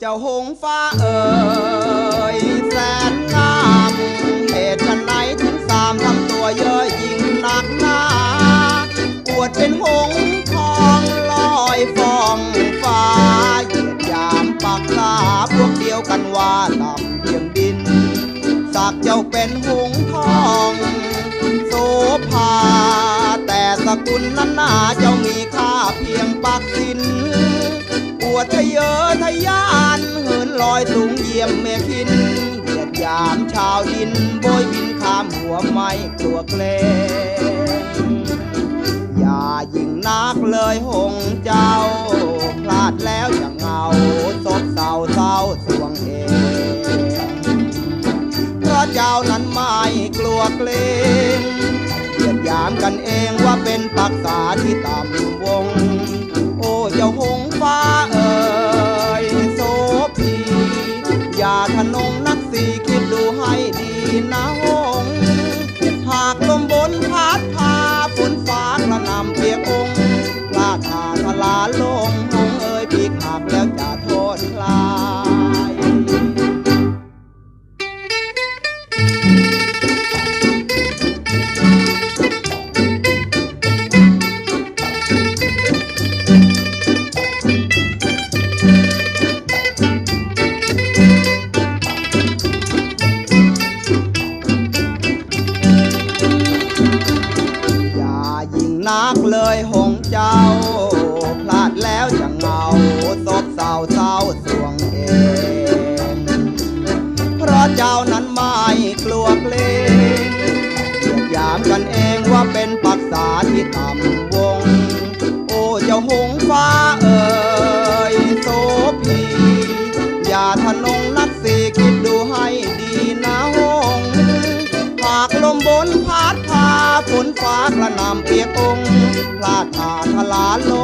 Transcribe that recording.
เจ้าหงฟ้าเอ่ยแสนงามเหตุกันไหนถึงสามทำตัวเยอะยิ่งหนักหนาปวดเป็นหงทองลอยฟองฟ้าเหยียดยามปักตาพวกเดียวกันว่าลำเพียงดินสักเจ้าเป็นหงทองโซภาแต่สกุลนั้นหนาเจ้ามีค่าเพียงปักสินปวดเยอะ สูงเยี่ยมเมขินเหยียดยามชาวดินโบยบินข้ามหัวไม้กลัวเกรงอย่ายิ่งนักเลยหงเจ้า พลาดแล้วอย่าเงาซบเศร้าเศร้าสวงเองเพราะเจ้านั้นไม่กลัวเกรงเหยียดยามกันเองว่าเป็นปักษาที่ต่ำวง นักเลยหงเจ้า พลาดแล้วจะเงาซบเศร้าเศร้าสวงเอง เพราะเจ้านั้นไม่กลัวเกรงเหยียดหยามกันเองว่าเป็นปักษาที่ต่ำ ฟ้ากระนำเปียกองพลาดหาทลาลง